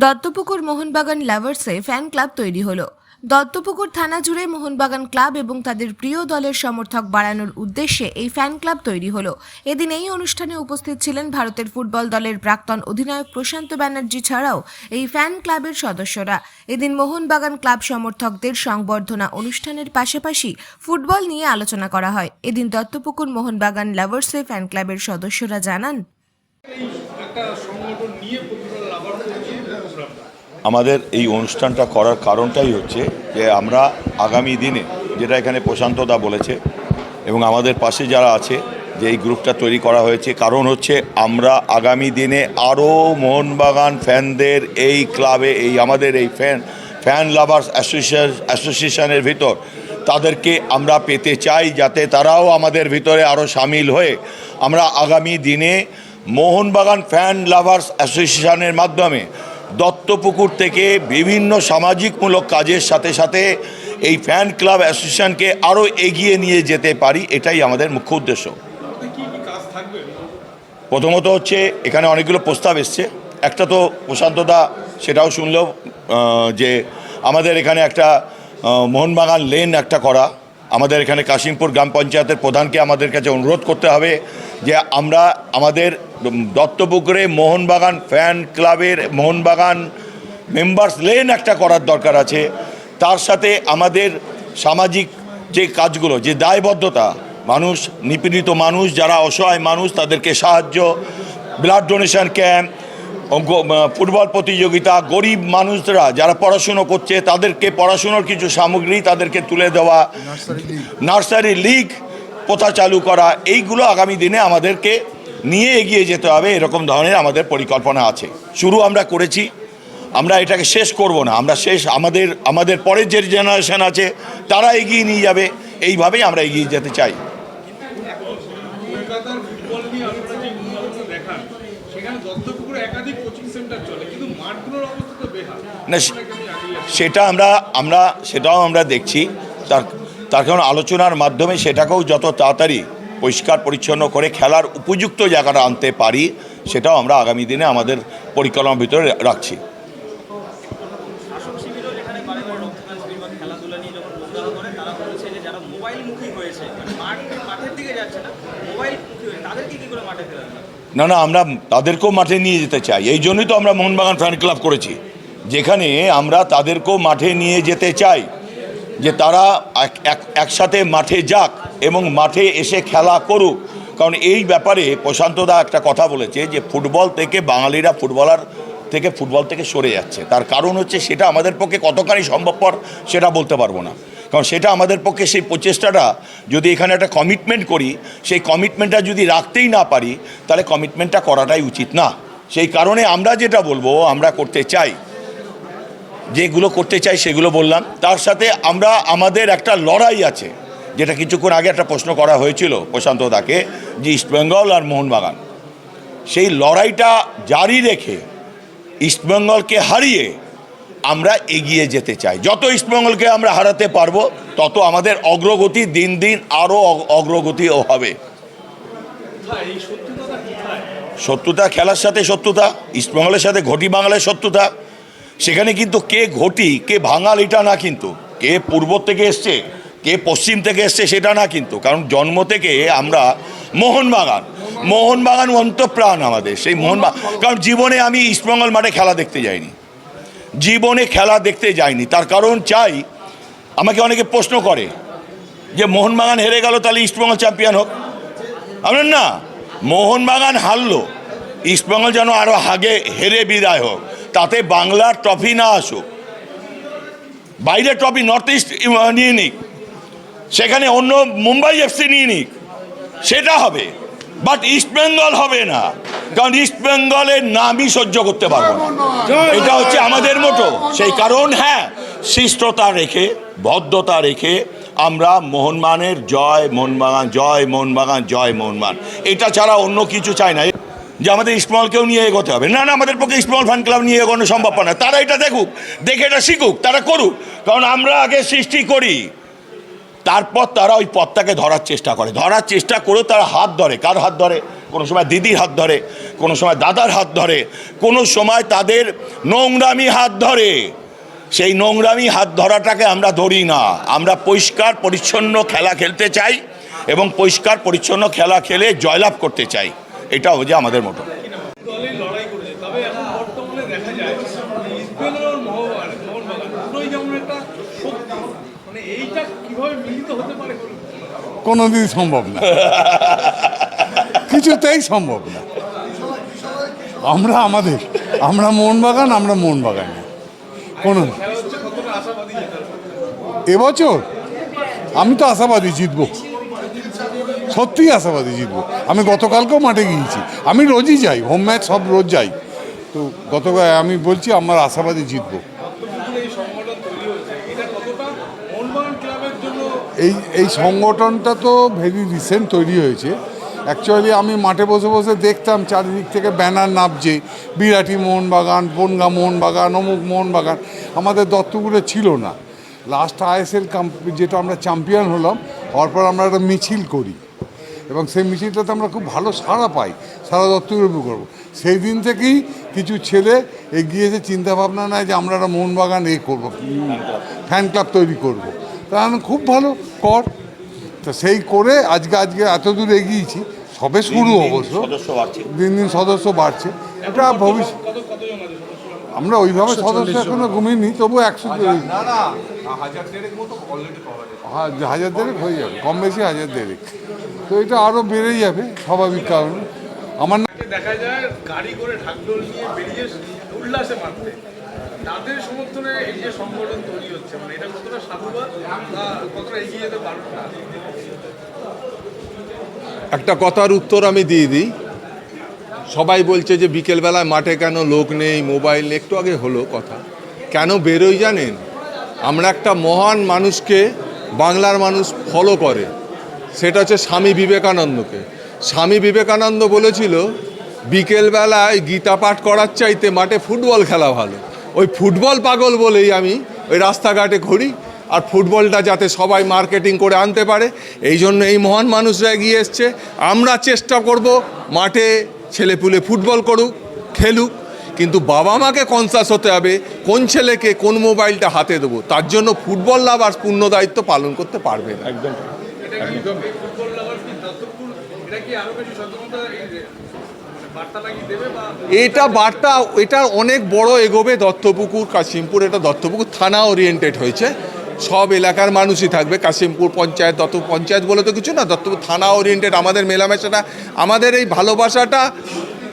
দত্তপুকুর মোহনবাগান লাভার্সে fan club তৈরি হলো। দত্তপুকুর থানা জুড়ে মোহনবাগান ক্লাব এবং তাদের প্রিয় দলের সমর্থক বাড়ানোর উদ্দেশ্যে এই ফ্যান ক্লাব তৈরি হলো। এদিন এই অনুষ্ঠানে উপস্থিত ছিলেন ভারতের ফুটবল দলের প্রাক্তন অধিনায়ক প্রশান্ত ব্যানার্জি ছাড়াও এই ফ্যান ক্লাবের সদস্যরা। এদিন মোহনবাগান ক্লাব সমর্থকদের সংবর্ধনা অনুষ্ঠানের পাশাপাশি ফুটবল নিয়ে আলোচনা করা হয়। এদিন দত্তপুকুর মোহনবাগান লাভার্সে ফ্যান ক্লাবের সদস্যরা জানান, একটা সংগঠন নিয়ে প্রতিটা লাভার করছি প্রোগ্রামটা আমাদের এই অনুষ্ঠানটা করার কারণটাই হচ্ছে যে আমরা আগামী দিনে, যেটা এখানে প্রশান্তদা বলেছে, এবং আমাদের পাশে যারা আছে, যে এই গ্রুপটা তৈরি করা হয়েছে, কারণ হচ্ছে আমরা আগামী দিনে আরও মোহনবাগান ফ্যানদের এই ক্লাবে, এই আমাদের এই ফ্যান ফ্যান লাভার্স অ্যাসোসিয়েশন অ্যাসোসিয়েশনের ভিতর, তাদেরকে আমরা পেতে চাই যাতে তারাও আমাদের ভিতরে আরও সামিল হয়ে আমরা আগামী দিনে মোহনবাগান ফ্যান লাভার্স অ্যাসোসিয়েশনের মাধ্যমে দত্তপুকুর থেকে বিভিন্ন সামাজিকমূলক কাজের সাথে সাথে এই ফ্যান ক্লাব অ্যাসোসিয়েশনকে আরও এগিয়ে নিয়ে যেতে পারি, এটাই আমাদের মুখ্য উদ্দেশ্য। প্রথমত হচ্ছে, এখানে অনেকগুলো প্রস্তাব এসছে। একটা তো প্রশান্তদা সেটাও শুনলেও যে আমাদের এখানে একটা মোহনবাগান লেন একটা করা। আমাদের এখানে কাশিমপুর গ্রাম পঞ্চায়েতের প্রধানকে আমাদের কাছে অনুরোধ করতে হবে যে আমরা আমাদের দত্তপুকুরে মোহনবাগান ফ্যান ক্লাবের মোহনবাগান মেম্বার্স লেন একটা করার দরকার আছে। তার সাথে আমাদের সামাজিক যে কাজগুলো, যে দায়বদ্ধতা, মানুষ, নিপীড়িত মানুষ, যারা অসহায় মানুষ, তাদেরকে সাহায্য, ব্লাড ডোনেশন ক্যাম্প ফুটবল প্রতিযোগিতা গরিব মানুষরা যারা পড়াশুনো করছে তাদেরকে পড়াশুনোর কিছু সামগ্রী তাদেরকে তুলে দেওয়া নার্সারি লিগ প্রথা চালু করা এইগুলো আগামী দিনে আমাদেরকে নিয়ে এগিয়ে যেতে হবে এরকম ধরনের আমাদের পরিকল্পনা আছে। শুরু আমরা করেছি আমরা এটাকে শেষ করব না আমরা শেষ আমাদের আমাদের পরের যে জেনারেশন আছে তারা এগিয়ে নিয়ে যাবে এইভাবেই আমরা এগিয়ে যেতে চাই কলকাতার ফুটবল নিয়ে আপনারা যে উন্নয়নটা দেখান সেখানে দত্তপুকুরে একাধিক কোচিং সেন্টার চলে কিন্তু মাঠগুলোর অবস্থা তো বেহাল না সেটা আমরা আমরা সেটাও আমরা দেখছি। তার তার কারণ আলোচনার মাধ্যমে সেটাকেও যত তাড়াতাড়ি পরিষ্কার পরিচ্ছন্ন করে খেলার উপযুক্ত জায়গাটা আনতে পারি সেটাও আমরা আগামী দিনে আমাদের পরিকল্পনার ভিতরে রাখছি শাসক শিবিরও যেখানে বারে বারে রক্তদান শিবির বা খেলাধুলা নিয়ে যখন প্রোগ্রাম করে তারা বলছে যে যারা মোবাইলমুখী হয়েছে মানে মাঠ মাঠের দিকে যাচ্ছে না মোবাইলমুখী হয়েছে তাদেরকে কি করে মাঠে ফেরাবে না না, আমরা তাদেরকেও মাঠে নিয়ে যেতে চাই। এই জন্যই তো আমরা মোহনবাগান ফ্যান ক্লাব করেছি। যেখানে আমরা তাদেরকেও মাঠে নিয়ে যেতে চাই। যে তারা এক- এক- একসাথে মাঠে যাক এবং মাঠে এসে খেলা করুক। কারণ এই ব্যাপারে প্রশান্তদা একটা কথা বলেছে যে ফুটবল থেকে বাঙালিরা ফুটবলার থেকে ফুটবল থেকে সরে যাচ্ছে। তার কারণ হচ্ছে সেটা আমাদের পক্ষে কতখানি সম্ভবপর সেটা বলতে পারব না। কারণ সেটা আমাদের পক্ষে সেই প্রচেষ্টাটা, যদি এখানে একটা কমিটমেন্ট করি, সেই কমিটমেন্টটা যদি রাখতেই না পারি, তাহলে কমিটমেন্টটা করাটাই উচিত না। সেই কারণে আমরা যেটা বলব, আমরা করতে চাই। যেগুলো করতে চাই সেগুলো বললাম। তার সাথে আমরা, আমাদের একটা লড়াই আছে, যেটা কিছুক্ষণ আগে একটা প্রশ্ন করা হয়েছিল প্রশান্ত দাকে, যে ইস্টবেঙ্গল আর মোহনবাগান। সেই লড়াইটা জারি রেখে ইস্টবেঙ্গলকে হারিয়ে আমরা এগিয়ে যেতে চাই। যত ইস্টবেঙ্গলকে আমরা হারাতে পারব, তত আমাদের অগ্রগতি দিন দিন আরও অগ্রগতিও হবে। শত্রুতা খেলার সাথে শত্রুতা ইস্টবেঙ্গলের সাথে ঘটি বাঙালের শত্রুতা। সেখানে কিন্তু কে ঘটি, কে ভাঙাল এটা না কিন্তু। কে পূর্ব থেকে এসছে, কে পশ্চিম থেকে এসছে সেটা না কিন্তু। কারণ জন্ম থেকে আমরা মোহনবাগান। মোহনবাগান অন্তপ্রাণ আমাদের। সেই মোহনবাগান কারণ জীবনে আমি ইস্টবেঙ্গল মাঠে খেলা দেখতে যাইনি। জীবনে খেলা দেখতে যাইনি তার কারণ চাই, আমাকে অনেকে প্রশ্ন করে যে, মোহনবাগান হেরে গেল তাহলে ইস্টবেঙ্গল চ্যাম্পিয়ন হোক। আমরা না, মোহনবাগান হারলো ইস্টবেঙ্গল যেন আরও আগে হেরে বিদায় হোক, তাতে বাংলার ট্রফি না আসুক। বাইরে ট্রফি নর্থ ইস্ট নিয়ে নিক। সেখানে অন্য মুম্বাই এফসি নিয়ে নিক। সেটা হবে বাট ইস্টবেঙ্গল হবে না। কারণ ইস্টবেঙ্গলের নামই সহ্য করতে পারব না। এটা হচ্ছে আমাদের মতো সেই কারণ হ্যাঁ শিষ্টতা রেখে ভদ্রতা রেখে আমরা মোহনবাগানের জয় মোহনবাগান জয় মোহনবাগান জয় মোহনবাগান। এটা ছাড়া অন্য কিছু চাই না। যে আমাদের ইস্টবেঙ্গলকেও নিয়ে এগোতে হবে। না না আমাদের পক্ষে ইস্টবেঙ্গল ফ্যান ক্লাব নিয়ে এগোনো সম্ভব না। তারা এটা দেখুক দেখে এটা শিখুক তারা করুক। কারণ আমরা আগে সৃষ্টি করি। তারপর তারা ওই পথটাকে ধরার চেষ্টা করে। ধরার চেষ্টা করে তারা হাত ধরে। কার হাত ধরে? কোনো সময় দিদির হাত ধরে কোনো সময় দাদার হাত ধরে কোনো সময় তাদের নোংরামি হাত ধরে। সেই নোংরামি হাত ধরাটাকে আমরা ধরি না। আমরা পরিষ্কার পরিচ্ছন্ন খেলা খেলতে চাই এবং পরিষ্কার পরিচ্ছন্ন খেলা খেলে জয়লাভ করতে চাই। এটা হচ্ছে আমাদের মতো। মানে এইটা কীভাবে মিলিত হতে পারে কোনোদিন সম্ভব না। কিছুতেই সম্ভব না। আমরা আমাদের, আমরা মোহনবাগান আমরা মোহনবাগানে কোনো এবছর আমি তো আশাবাদী জিতবো। সত্যিই আশাবাদী জিতবো। আমি গতকালকেও মাঠে গিয়েছি। আমি রোজই যাই হোম ম্যাচ সব রোজ যাই। তো গতকাল আমি বলছি, আমার আশাবাদী জিতবো। এই এই সংগঠনটা তো ভেরি রিসেন্ট তৈরি হয়েছে। অ্যাকচুয়ালি আমি মাঠে বসে বসে দেখতাম চারিদিক থেকে ব্যানার নামছে বিরাটি মোহনবাগান, বনগা মোহনবাগান, অমুক মোহনবাগান। আমাদের দত্তগুলো ছিল না। লাস্ট আইএসএল যেটা আমরা চ্যাম্পিয়ন হলাম, হওয়ার পর আমরা একটা মিছিল করি। এবং সেই মিছিলটাতে আমরা খুব ভালো সাড়া পাই, সারা দত্তগুলো করব। সেই দিন থেকেই কিছু ছেলে এগিয়ে এসে চিন্তাভাবনা নেয় যে আমরা একটা মোহনবাগান এ করব। ফ্যান ক্লাব তৈরি করব। তা খুব ভালো, কর। তো সেই করে আজকে আজকে এত দূর এগিয়েছি। সবে শুরু অবশ্য। দিন দিন সদস্য বাড়ছে। এটা ভবিষ্যৎ আমরা ওইভাবে সদস্য এখনও ঘুমিয়ে তবু একশো হ্যাঁ হাজার দেড়েক হয়ে যাবে কম বেশি হাজার দেড়েক। তো এটা আরও বেড়ে যাবে স্বাভাবিক কারণে। আমার দেখা যায় গাড়ি করে ঢাকঢোল নিয়ে বেরিয়ে উল্লাসে মারতে। তাদের সমর্থনে এই যে সংগঠন তৈরি হচ্ছে মানে এটা কতটা সাধুবাদ কতটা এগিয়ে যেতে একটা কথার উত্তর আমি দিয়ে দিই। সবাই বলছে যে বিকেলবেলায় মাঠে কেন লোক নেই, মোবাইল একটু আগে হলো কথা। কেন বেরোই জানেন? আমরা একটা মহান মানুষকে বাংলার মানুষ ফলো করে। সেটা হচ্ছে স্বামী বিবেকানন্দকে। স্বামী বিবেকানন্দ বলেছিল, বিকেলবেলায় গীতা পাঠ করার চাইতে মাঠে ফুটবল খেলা ভালো। ওই ফুটবল পাগল বলেই আমি ওই রাস্তাঘাটে ঘুরি আর ফুটবলটা যাতে সবাই মার্কেটিং করে আনতে পারে এই জন্য এই মহান মানুষরা এগিয়ে এসছে। আমরা চেষ্টা করব মাঠে ছেলেপুলে ফুটবল করুক খেলুক কিন্তু বাবা মাকে কনসাস হতে হবে কোন ছেলেকে কোন মোবাইলটা হাতে দেবো তার জন্য ফুটবল লাভার পূর্ণ দায়িত্ব পালন করতে পারবে না। একদম এটা এটা বার্তা, এটা অনেক বড় এগোবে দত্তপুকুর, কাশিমপুর, এটা দত্তপুকুর থানা ওরিয়েন্টেড হয়েছে। সব এলাকার মানুষই থাকবে, কাশিমপুর পঞ্চায়েত দত্ত পঞ্চায়েত বলে তো কিছু না, দত্তপুর থানা ওরিয়েন্টেড আমাদের মেলামেশাটা, আমাদের এই ভালোবাসাটা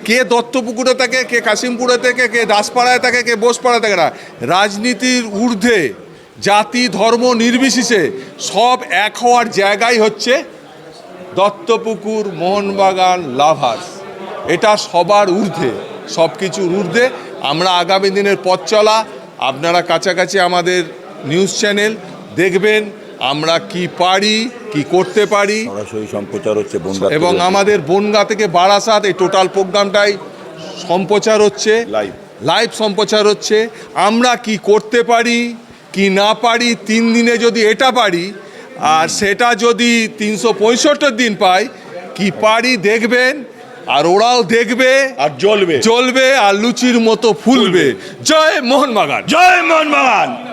কে দত্তপুকুরে থাকে, কে কাশিমপুরে থেকে, কে দাসপাড়ায় থাকে, কে বোসপাড়ায় থাকে না, রাজনীতির ঊর্ধ্বে, জাতি, ধর্ম নির্বিশেষে সব এক হওয়ার জায়গাই হচ্ছে দত্তপুকুর মোহনবাগান লাভার্স এটা সবার ঊর্ধ্বে সব কিছুর ঊর্ধ্বে। আমরা আগামী দিনের পথ চলা আপনারা কাছাকাছি আমাদের নিউজ চ্যানেল দেখবেন আমরা কি পারি কি করতে পারি। সরাসরি সম্প্রচার হচ্ছে এবং আমাদের বনগা থেকে বারাসাত এই টোটাল প্রোগ্রামটাই সম্প্রচার হচ্ছে। লাইভ লাইভ সম্প্রচার হচ্ছে। আমরা কি করতে পারি কি না পারি তিন দিনে যদি এটা পারি আর সেটা যদি তিনশো পঁয়ষট্টি দিন পাই কি পারি দেখবেন। আর ওরাও দেখবে আর জ্বলবে। জ্বলবে আর লুচির মতো ফুলবে। জয় মোহনবাগান। জয় মোহনবাগান।